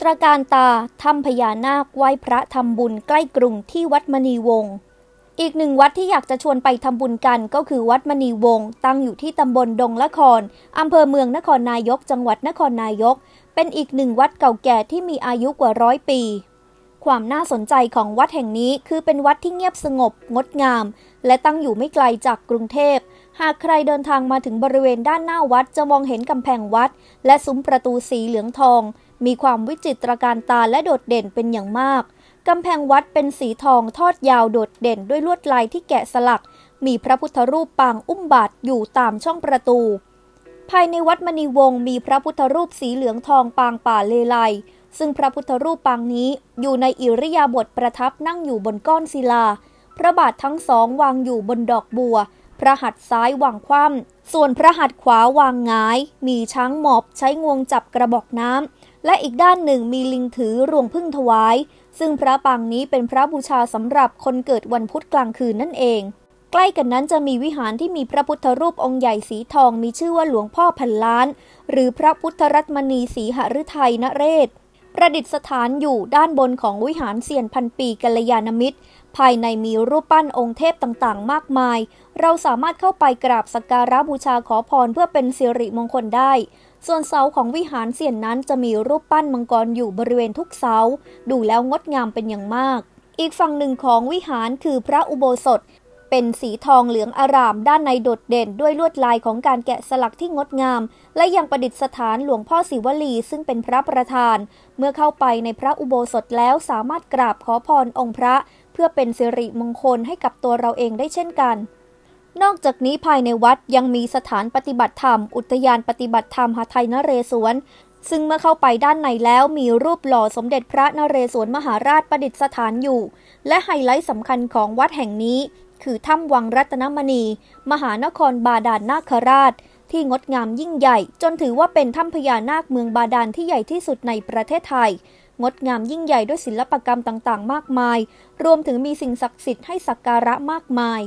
ตระการตาถ้ำพญานาคไหว้พระทำบุญใกล้กรุงที่วัดมณีวงศ์อีกหนึ่งวัดที่อยากจะชวนไปทำบุญกันก็คือวัดมณีวงศ์ตั้งอยู่ที่ตำบลดงละครอำเภอเมืองนครนายก จังหวัดนครนายก เป็นอีกหนึ่งวัดเก่าแก่ที่มีอายุกว่าร้อยปี ความน่าสนใจของวัดแห่งนี้คือเป็นวัดที่เงียบสงบ งดงาม และตั้งอยู่ไม่ไกลจากกรุงเทพ หากใครเดินทางมาถึงบริเวณด้านหน้าวัดจะมองเห็นกำแพงวัด และซุ้มประตูสีเหลืองทอง มีความวิจิตรการตาและโดดเด่นเป็นอย่างมาก กำแพงวัดเป็นสีทองทอดยาวโดดเด่นด้วยลวดลายที่แกะสลัก มีพระพุทธรูปปางอุ้มบาทอยู่ตามช่องประตู ภายในวัดมณีวงศ์มีพระพุทธรูปสีเหลืองทองปางป่าเลไลซึ่งพระพุทธรูปปางนี้อยู่ในอิริยาบถประทับนั่งอยู่บนก้อนศิลา พระบาททั้งสองวางอยู่บนดอกบัว พระหัตถ์ซ้ายวางคว่ำส่วนพระหัตถ์ขวาวางหงาย มีช้างหมอบใช้งวงจับกระบอกน้ำและอีกด้านหนึ่งมีลิงถือรวงพึ่งถวาย ซึ่งพระปางนี้เป็นพระบูชาสำหรับคนเกิดวันพุธกลางคืนนั่นเอง ใกล้กันนั้นจะมีวิหารที่มีพระพุทธรูปองค์ใหญ่สีทองมีชื่อว่าหลวงพ่อพันล้าน หรือพระพุทธรัตมณีสีหฤทัยนเรศ ประดิษฐานอยู่ด้านบนของวิหารเซียนพันปีกัลยาณมิตร ภายในมีรูปปั้นองค์เทพต่างๆ มากมาย เราสามารถเข้าไปกราบสักการะบูชาขอพรเพื่อเป็นสิริมงคลได้ ส่วนเสาของวิหารเซียนนั้นจะมีรูปปั้นมังกรอยู่บริเวณทุกเสา ดูแล้วงดงามเป็นอย่างมาก อีกฝั่งหนึ่งของวิหารคือพระอุโบสถ เป็นสีทองเหลืองอารามด้านในโดดเด่นด้วยลวดลายของการแกะสลักที่งดงาม และยังประดิษฐานหลวงพ่อศิวลี ซึ่งเป็นพระประธาน เมื่อเข้าไปในพระอุโบสถแล้วสามารถกราบขอพรองค์พระ เพื่อเป็นสิริมงคลให้กับตัวเราเองได้เช่นกันนอกจากนี้ภายในวัดยังมีสถานปฏิบัติธรรม อุทยานปฏิบัติธรรมหาไทยนเรศวร ซึ่งเมื่อเข้าไปด้านในแล้วมีรูปหล่อสมเด็จพระนเรศวรมหาราชประดิษฐานอยู่ และไฮไลท์สำคัญของวัดแห่งนี้ คือถ้ำวังรัตนมณี มหานครบาดาลนาคราช ที่งดงามยิ่งใหญ่ จนถือว่าเป็นถ้ำพญานาคเมืองบาดาลที่ใหญ่ที่สุดในประเทศไทย งดงามยิ่งใหญ่ด้วยศิลปกรรมต่างๆ มากมาย รวมถึงมีสิ่งศักดิ์สิทธิ์ให้สักการะมากมาย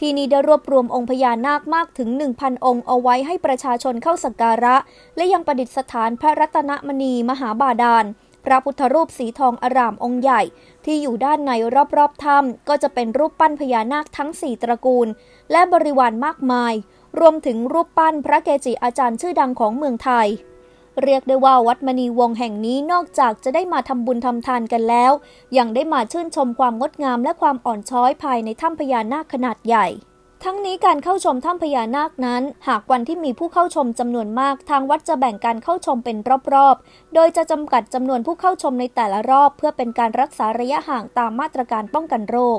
ที่นี่ได้รวบรวมองค์พญานาคมากถึง 1,000 องค์เอาไว้ให้ประชาชนเข้าสักการะ และยังประดิษฐานพระรัตนมณีมหาบาดาล พระพุทธรูปสีทองอารามองค์ใหญ่ ที่อยู่ด้านในรอบๆถ้ำก็จะเป็นรูปปั้นพญานาคทั้ง 4 ตระกูล และบริวารมากมาย รวมถึงรูปปั้นพระเกจิอาจารย์ชื่อดังของเมืองไทย เรียกได้ว่าวัดมณีวงศ์แห่งนี้นอกจากจะได้มาทำบุญทำทานกันแล้ว ยังได้มาชื่นชมความงดงามและความอ่อนช้อยภายในถ้ำพญานาคขนาดใหญ่ ทั้งนี้การเข้าชมถ้ำพญานาคนั้น หากวันที่มีผู้เข้าชมจำนวนมาก ทางวัดจะแบ่งการเข้าชมเป็นรอบๆ โดยจะจำกัดจำนวนผู้เข้าชมในแต่ละรอบ เพื่อเป็นการรักษาระยะห่างตามมาตรการป้องกันโรค